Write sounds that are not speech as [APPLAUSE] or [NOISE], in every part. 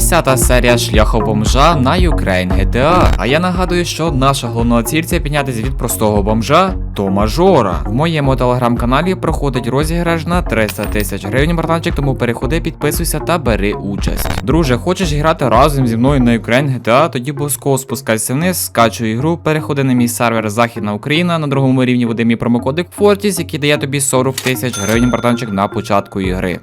10 серія шляху бомжа на Ukraine GTA. А я нагадую, що наша головна ціль це піднятися від простого бомжа до мажора. В моєму телеграм-каналі проходить розіграш на 300 тисяч гривень братанчик, тому переходи, підписуйся та бери участь. Друже, хочеш грати разом зі мною на Ukraine GTA, тоді обов'язково спускайся вниз, скачуй ігру, переходи на мій сервер Західна Україна. На другому рівні буде мій промокодик Fortis, який дає тобі 40 тисяч гривень братанчик на початку ігри.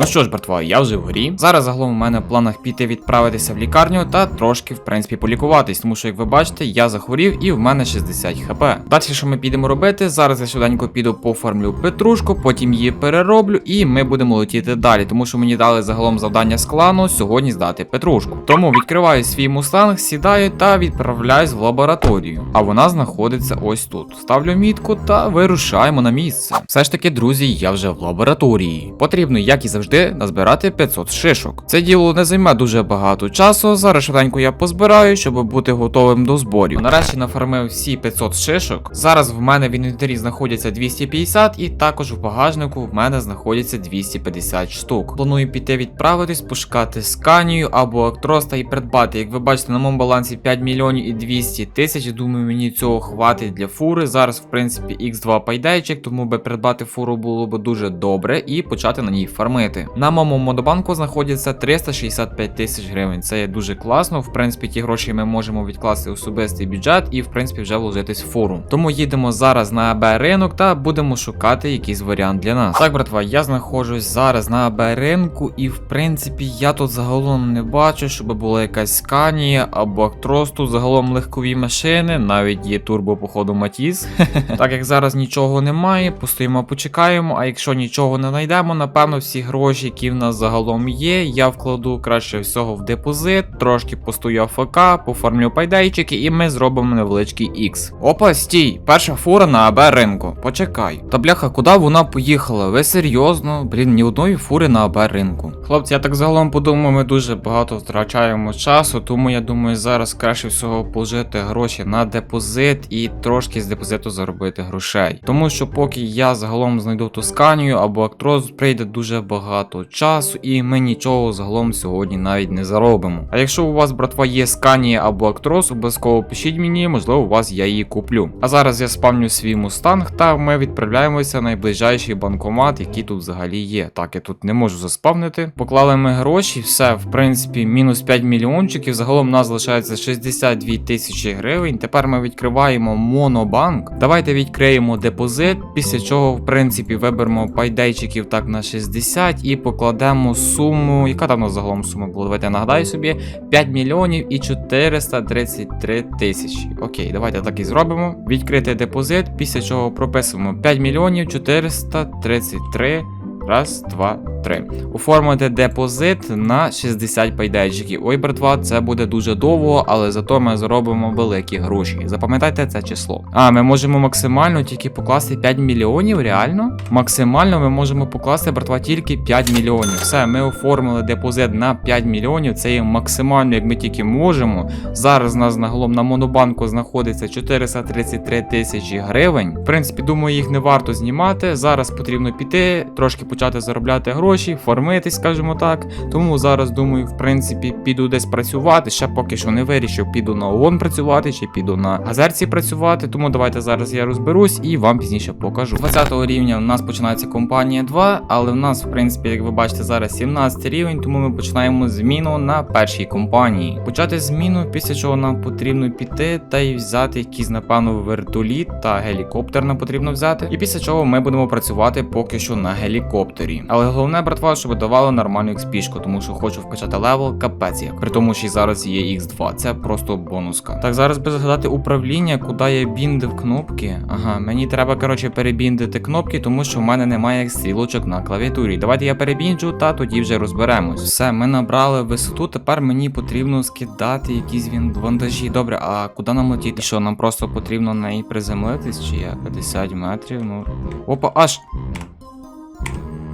Ну що ж, братва, я вже в грі. Зараз загалом у мене в планах піти відправитися в лікарню та трошки, в принципі, полікуватись, тому що, як ви бачите, я захворів і в мене 60 хп. Далі, що ми підемо робити? Зараз я швиденько піду поформлю петрушку, потім її перероблю, і ми будемо летіти далі, тому що мені дали загалом завдання з клану сьогодні здати петрушку. Тому відкриваю свій мустанг, сідаю та відправляюсь в лабораторію. А вона знаходиться ось тут. Ставлю мітку та вирушаємо на місце. Все ж таки, друзі, я вже в лабораторії. Потрібно, як і завжди, назбирати 500 шишок. Це діло не займе дуже багато часу. Зараз швиденько я позбираю, щоб бути готовим до зборів. Нарешті нафармив всі 500 шишок. Зараз в мене в інвентарі знаходяться 250, і також в багажнику в мене знаходяться 250 штук. Планую піти відправитись, пошукати сканію або актроста і придбати. Як ви бачите, на моєму балансі 5 мільйонів і 200 тисяч. Думаю, мені цього хватить для фури. Зараз, в принципі, X2 пайдайчик, тому би придбати фуру було б дуже добре і почати на ній фармити. На моєму модобанку знаходиться 365 тисяч гривень. Це є дуже класно. В принципі, ті гроші ми можемо відкласти особистий бюджет і, в принципі, вже вложитись в фуру. Тому їдемо зараз на АБ ринок та будемо шукати якийсь варіант для нас. Так, братва, я знаходжусь зараз на АБ ринку, і в принципі я тут загалом не бачу, щоб була якась сканія або актрос. Загалом легкові машини, навіть є турбо, походу, Матіз. [LAUGHS] Так як зараз нічого немає, постоїмо, почекаємо. А якщо нічого не знайдемо, напевно, всі гроші, які в нас загалом є, я вкладу краще всього в депозит, трошки постою АФК, поформлю пайдайчики, і ми зробимо невеличкий X. Опа, стій! Перша фура на АБ ринку. Почекай. Та бляха, куди вона поїхала? Ви серйозно? Блін, ні одної фури на АБ ринку. Хлопці, я так загалом подумав, ми дуже багато втрачаємо часу, тому я думаю, зараз краще всього положити гроші на депозит і трошки з депозиту заробити грошей. Тому що поки я загалом знайду Тосканію або Актрос, прийде дуже багато часу, і ми нічого загалом сьогодні навіть не заробимо. А якщо у вас, братва, є Сканія або Актрос, обов'язково пишіть мені, можливо, у вас я її куплю. А зараз я спамню свій мустанг, та ми відправляємося на найближайший банкомат, який тут взагалі є. Так, я тут не можу заспавнити. Поклали ми гроші, все, в принципі, мінус 5 мільйончиків. Загалом у нас залишається 62 тисячі гривень. Тепер ми відкриваємо монобанк. Давайте відкриємо депозит, після чого, в принципі, виберемо пайдейчиків так на 60 і покладемо суму. Яка там у нас загалом сума була? Давайте я нагадаю собі: 5 мільйонів і 433 тисячі. Окей, давайте так і зробимо. Відкрити депозит, після чого прописуємо 5 мільйонів 433. Раз, два, три. Оформити депозит на 60 пайдайчиків. Ой, братва, це буде дуже довго, але зато ми заробимо великі гроші. Запам'ятайте це число. А, ми можемо максимально тільки покласти 5 мільйонів, реально? Максимально ми можемо покласти, братва, тільки 5 мільйонів. Все, ми оформили депозит на 5 мільйонів. Це є максимально, як ми тільки можемо. Зараз у нас наголом на монобанку знаходиться 433 тисячі гривень. В принципі, думаю, їх не варто знімати. Зараз потрібно піти, трошки почати заробляти гроші, формитись, скажімо так. Тому зараз думаю, в принципі, піду десь працювати. Ще поки що не вирішив, піду на ООН працювати чи піду на газерці працювати. Тому давайте зараз я розберусь і вам пізніше покажу. 20 рівня у нас починається компанія 2, але в нас, в принципі, як ви бачите, зараз 17 рівень, тому ми починаємо зміну на першій компанії. Почати зміну, після чого нам потрібно піти та й взяти якийсь, напевно, вертоліт та гелікоптер нам потрібно взяти. І після чого ми будемо працювати поки що на гелікоптері. Але головне, братва, щоб давало нормальну експішку, тому що хочу вкачати левел, капець як. При тому, що й зараз є X2. Це просто бонуска. Так, зараз би згадати управління, куди я біндив кнопки. Ага, мені треба, коротше, перебіндити кнопки, тому що в мене немає стрілочок на клавіатурі. Давайте я перебінджу, та тоді вже розберемось. Все, ми набрали висоту. Тепер мені потрібно скидати якісь вантажі. Добре, а куди нам летіти? Що нам просто потрібно на неї приземлитись? Чи як? 50 метрів? Ну. Опа, аж.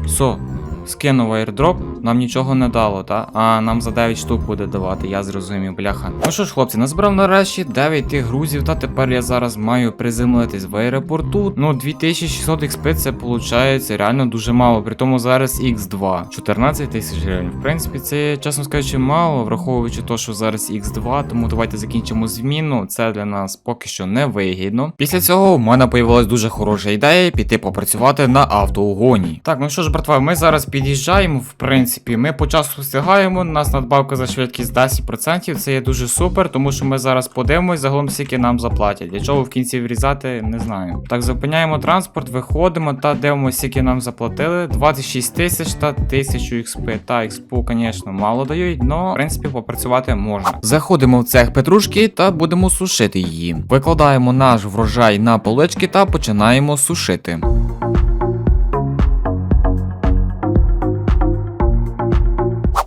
Все. Скинув airdrop, нам нічого не дало, та? А нам за 9 штук буде давати, я зрозумів, бляха. Ну що ж, хлопці, назбирав нарешті 9 тих грузів, та тепер я зараз маю приземлитись в аеропорту. Ну, 2600 XP це виходить реально дуже мало. При тому зараз X2. 14 тисяч гривень. В принципі, це, чесно скажучи, мало, враховуючи те, що зараз X2, тому давайте закінчимо зміну. Це для нас поки що не вигідно. Після цього в мене появилась дуже хороша ідея піти попрацювати на автоугоні. Так, ну що ж, братва, ми зараз під'їжджаємо. В принципі, ми по часу встигаємо. У нас надбавка за швидкість 10%. Це є дуже супер, тому що ми зараз подивимось, загалом скільки нам заплатять. Для чого в кінці врізати, не знаю. Так, зупиняємо транспорт, виходимо та дивимося, скільки нам заплатили. 26 тисяч та 1000 XP. Та XP, звісно, мало дають, але в принципі попрацювати можна. Заходимо в цех петрушки та будемо сушити її. Викладаємо наш врожай на полички та починаємо сушити.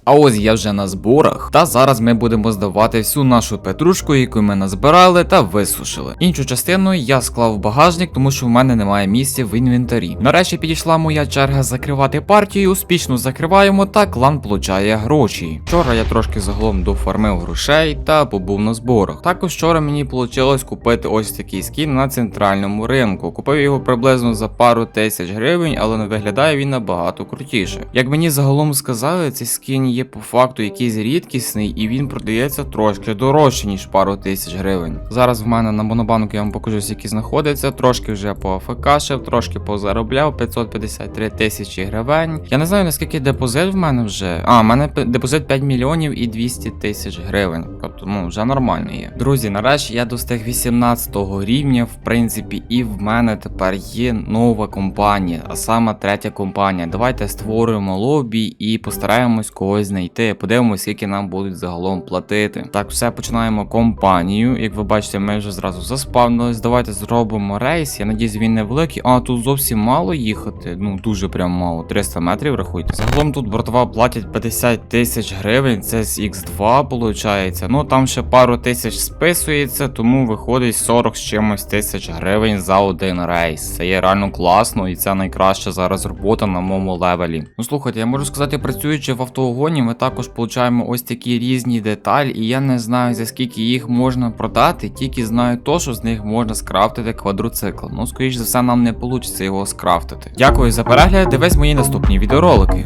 А ось я вже на зборах, та зараз ми будемо здавати всю нашу петрушку, яку ми назбирали та висушили. Іншу частину я склав в багажник, тому що в мене немає місця в інвентарі. Нарешті підійшла моя черга закривати партію, успішно закриваємо та клан получає гроші. Вчора я трошки загалом дофармив грошей та побув на зборах. Також вчора мені вийшло купити ось такий скін на центральному ринку. Купив його приблизно за пару тисяч гривень, але не виглядає він набагато крутіше. Як мені загалом сказали, цей скін є по факту якийсь рідкісний і він продається трошки дорожче, ніж пару тисяч гривень. Зараз в мене на монобанку я вам покажу, скільки знаходиться. Трошки вже по АФКшив, трошки позаробляв 553 тисячі гривень. Я не знаю наскільки депозит в мене вже. А, в мене депозит 5 мільйонів і 200 тисяч гривень. Тобто, ну вже нормально є. Друзі, нарешті я достиг 18 рівня, в принципі, і в мене тепер є нова компанія, а саме третя компанія. Давайте створюємо лобі і постараємось когось знайти. Подивимось, скільки нам будуть загалом платити. Так, все починаємо компанію. Як ви бачите, ми вже зразу заспавнились. Давайте зробимо рейс. Я надіюсь, він невеликий. А тут зовсім мало їхати. Ну дуже прям мало. 300 метрів рахуйте. Загалом тут бортова платять 50 тисяч гривень. Це з X2 виходить. Ну там ще пару тисяч списується, тому виходить 40 з чимось тисяч гривень за один рейс. Це є реально класно, і це найкраща зараз робота на моєму левелі. Ну слухайте, я можу сказати, працюючи в автоугоні, ми також получаємо ось такі різні деталі, і я не знаю за скільки їх можна продати, тільки знаю то, що з них можна скрафтити квадроцикл. Ну, скоріш за все, нам не вийде його скрафтити. Дякую за перегляд, дивись мої наступні відеоролики.